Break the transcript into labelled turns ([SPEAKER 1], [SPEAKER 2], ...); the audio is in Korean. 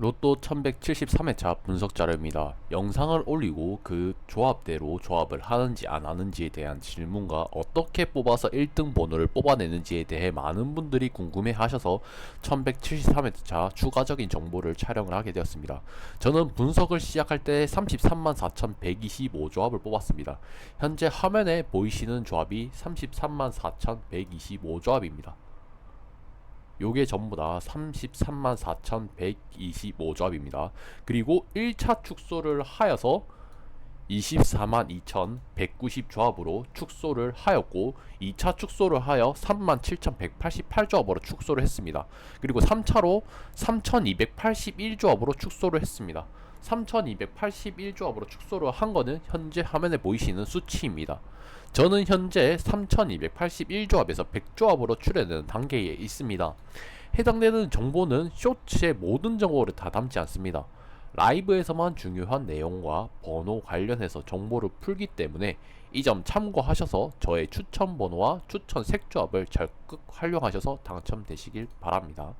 [SPEAKER 1] 로또 1173회차 분석 자료입니다. 영상을 올리고 그 조합대로 조합을 하는지 안 하는지에 대한 질문과 어떻게 뽑아서 1등 번호를 뽑아내는지에 대해 많은 분들이 궁금해 하셔서 1173회차 추가적인 정보를 촬영을 하게 되었습니다. 저는 분석을 시작할 때 33만 4125조합을 뽑았습니다. 현재 화면에 보이시는 조합이 33만 4125조합입니다. 요게 전부 다 33만 4,125조합입니다. 그리고 1차 축소를 하여서 24만 2,190 조합으로 축소를 하였고 2차 축소를 하여 3만 7,188 조합으로 축소를 했습니다. 그리고 3차로 3,281 조합으로 축소를 했습니다. 3,281 조합으로 축소를 한 거는 현재 화면에 보이시는 수치입니다. 저는 현재 3,281 조합에서 100 조합으로 출연하는 단계에 있습니다. 해당되는 정보는 쇼츠의 모든 정보를 다 담지 않습니다. 라이브에서만 중요한 내용과 번호 관련해서 정보를 풀기 때문에 이 점 참고하셔서 저의 추천 번호와 추천 색조합을 적극 활용하셔서 당첨되시길 바랍니다.